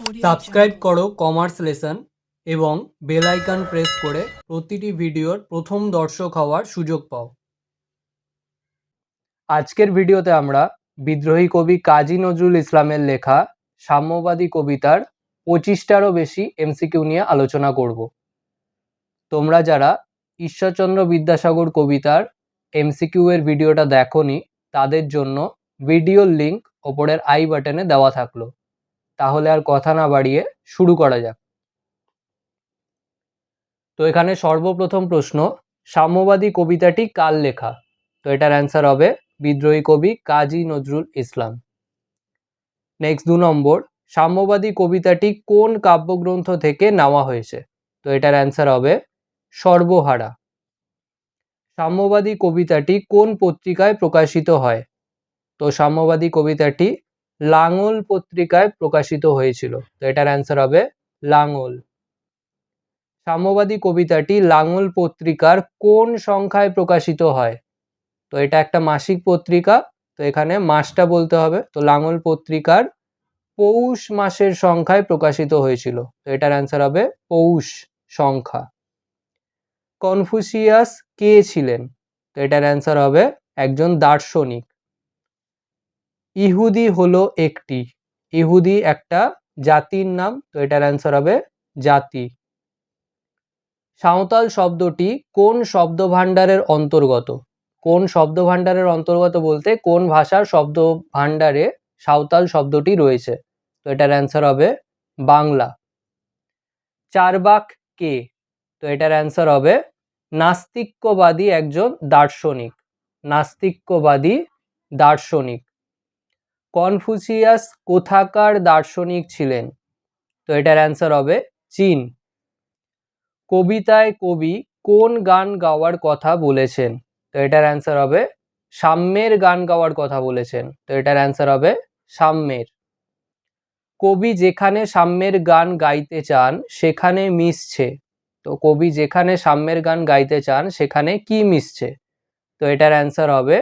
Subscribe করো commerce lesson এবং bell icon press করে প্রতিটি ভিডিওর প্রথম দর্শক হওয়ার সুযোগ পাও। আজকের ভিডিওতে আমরা বিদ্রোহী কবি কাজী নজরুল ইসলামের লেখা সাম্যবাদী কবিতার পঁচিশটারও বেশি এমসিকিউ নিয়ে আলোচনা করব। তোমরা যারা ঈশ্বরচন্দ্র বিদ্যাসাগর কবিতার এমসিকিউ এর ভিডিওটা দেখোনি তাদের জন্য ভিডিওর লিংক ওপরের আই বাটনে দেওয়া থাকল। তাহলে আর কথা না বাড়িয়ে শুরু করা যাক। তো এখানে সর্বপ্রথম প্রশ্ন, সাম্যবাদী কবিতাটি কার লেখা? তো এটার অ্যান্সার হবে বিদ্রোহী কবি কাজী নজরুল ইসলাম। নেক্সট দু নম্বর, সাম্যবাদী কবিতাটি কোন কাব্যগ্রন্থ থেকে নেওয়া হয়েছে? তো এটার অ্যান্সার হবে সর্বহারা। সাম্যবাদী কবিতাটি কোন পত্রিকায় প্রকাশিত হয়? তো সাম্যবাদী কবিতাটি লাঙল পত্রিকায় প্রকাশিত হয়েছিল। তো এটার অ্যান্সার হবে লাঙল। সাম্যবাদী কবিতাটি লাঙল পত্রিকার কোন সংখ্যায় প্রকাশিত হয়? তো এটা একটা মাসিক পত্রিকা, তো এখানে মাসটা বলতে হবে। তো লাঙল পত্রিকার পৌষ মাসের সংখ্যায় প্রকাশিত হয়েছিল। তো এটার অ্যান্সার হবে পৌষ সংখ্যা। কনফুসিয়াস কে ছিলেন? তো এটার অ্যান্সার হবে একজন দার্শনিক। ইহুদি হলো একটি। ইহুদি একটা জাতির নাম, তো এটার অ্যান্সার হবে জাতি। সাঁওতাল শব্দটি কোন শব্দ ভাণ্ডারের অন্তর্গত? কোন শব্দ ভাণ্ডারের অন্তর্গত বলতে কোন ভাষার শব্দ ভাণ্ডারে সাঁওতাল শব্দটি রয়েছে? তো এটার অ্যান্সার হবে বাংলা। চারবাক কে? তো এটার অ্যান্সার হবে নাস্তিক্যবাদী একজন দার্শনিক। নাস্তিক্যবাদী দার্শনিক। কনফুসিয়াস কোথাকার দার্শনিক ছিলেন? তো এটার অ্যান্সার হবে চীন। কবিতায় কবি কোন গান গাওয়ার কথা বলেছেন? তো এটার অ্যান্সার হবে সাম্যের গান গাওয়ার কথা বলেছেন। তো এটার অ্যান্সার হবে সাম্যের। কবি যেখানে সাম্যের গান গাইতে চান, সেখানে মিশছে। তো কবি যেখানে সাম্যের গান গাইতে চান, সেখানে কি মিশছে? তো এটার অ্যান্সার হবে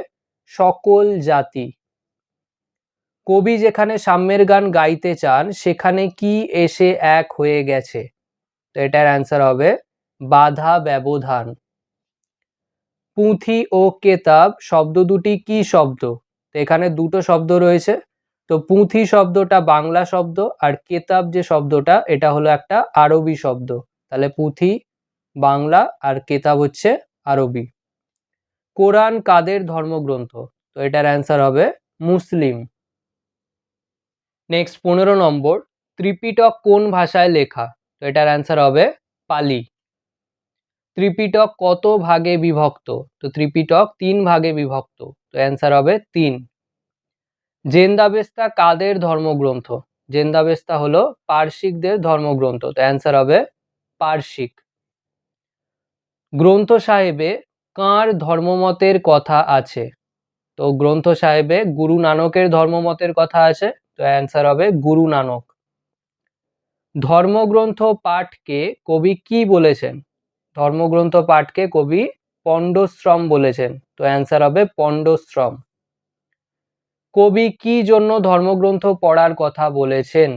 সকল জাতি। কবি যেখানে সাম্যের গান গাইতে চান, সেখানে কি এসে এক হয়ে গেছে? তো এটার অ্যান্সার হবে, বাধা ব্যবধান। পুঁথি ও কেতাব, শব্দ দুটি কি শব্দ? তো এখানে দুটো শব্দ রয়েছে। তো পুঁথি শব্দটা বাংলা শব্দ, আর কেতাব যে শব্দটা, এটা হলো একটা আরবি শব্দ। তাহলে পুঁথি, বাংলা, আর কেতাব হচ্ছে আরবি। কোরআন কাদের ধর্মগ্রন্থ? তো এটার অ্যান্সার হবে, মুসলিম। নেক্সট পনেরো নম্বর, ত্রিপিটক কোন ভাষায় লেখা? তো এটার অ্যান্সার হবে পালি। ত্রিপিটক কত ভাগে বিভক্ত? তো ত্রিপিটক তিন ভাগে বিভক্ত, তো অ্যান্সার হবে তিন। জেন্দাবেস্তা কাদের ধর্মগ্রন্থ? জেন্দাবেস্তা হলো পার্শিকদের ধর্মগ্রন্থ, তো অ্যান্সার হবে পার্শিক। গ্রন্থ সাহেবে কার ধর্মমতের কথা আছে? তো গ্রন্থ সাহেবে গুরু নানকের ধর্মমতের কথা আছে তো অ্যান্সার হবে গুরু নানক। ধর্মগ্রন্থ পাঠকে কবি কি বলেছেন? ধর্মগ্রন্থ পাঠকে কবি পণ্ডশ্রম বলেছেন, তো অ্যান্সার হবে পণ্ডশ্রম। কবি কি জন্য ধর্মগ্রন্থ পড়ার কথা বলেছেন?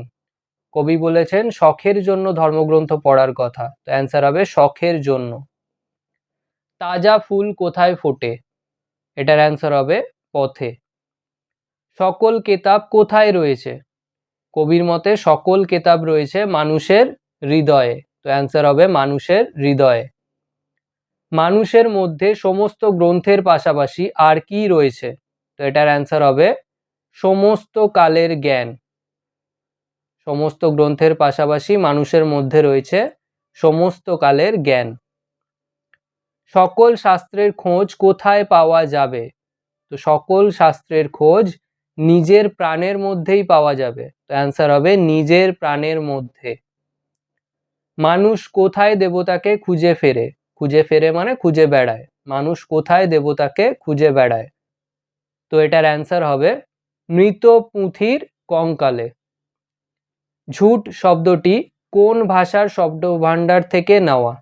কবি বলেছেন শখের জন্য ধর্মগ্রন্থ পড়ার কথা, তো অ্যান্সার হবে শখের জন্য। তাজা ফুল কোথায় ফোটে? এটার অ্যান্সার হবে পথে। সকল কেতাব কোথায় রয়েছে? কবির মতে, সকল কেতাব রয়েছে মানুষের হৃদয়ে। তো অ্যান্সার হবে মানুষের হৃদয়ে। মানুষের মধ্যে সমস্ত গ্রন্থের পাশাপাশি আর কি রয়েছে? তো এটার অ্যান্সার হবে সমস্ত কালের জ্ঞান। সমস্ত গ্রন্থের পাশাপাশি মানুষের মধ্যে রয়েছে সমস্ত কালের জ্ঞান। সকল শাস্ত্রের খোঁজ কোথায় পাওয়া যাবে? তো সকল শাস্ত্রের খোঁজ নিজের প্রাণের মধ্যেই পাওয়া যাবে। তো অ্যান্সার হবে নিজের প্রাণের মধ্যে। মানুষ কোথায় দেবতাকে খুঁজে ফেরে? খুঁজে ফেরে মানে খুঁজে বেড়ায়। মানুষ কোথায় দেবতাকে খুঁজে বেড়ায়? তো এটার অ্যান্সার হবে মৃত পুঁথির কঙ্কালে। ঝুট শব্দটি কোন ভাষার শব্দ ভাণ্ডার থেকে নেওয়া?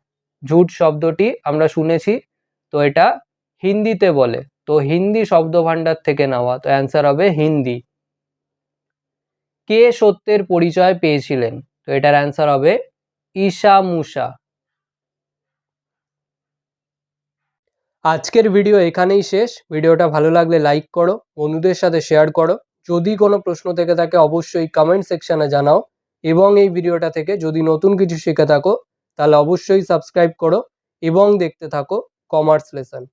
ঝুট শব্দটি আমরা শুনেছি, তো এটা হিন্দিতে বলে। তো হিন্দি শব্দ ভাণ্ডার থেকে নেওয়া, তো অ্যান্সার হবে হিন্দি। কে সত্যের পরিচয় পেয়েছিলেন? তো এটার অ্যান্সার হবে ঈশা মুসা। আজকের ভিডিও এখানেই শেষ। ভিডিওটা ভালো লাগলে লাইক করো, বন্ধুদের সাথে শেয়ার করো। যদি কোনো প্রশ্ন থেকে থাকে, অবশ্যই কমেন্ট সেকশনে জানাও। এবং এই ভিডিওটা থেকে যদি নতুন কিছু শিখে থাকো, তাহলে অবশ্যই সাবস্ক্রাইব করো এবং দেখতে থাকো কমার্স লেসন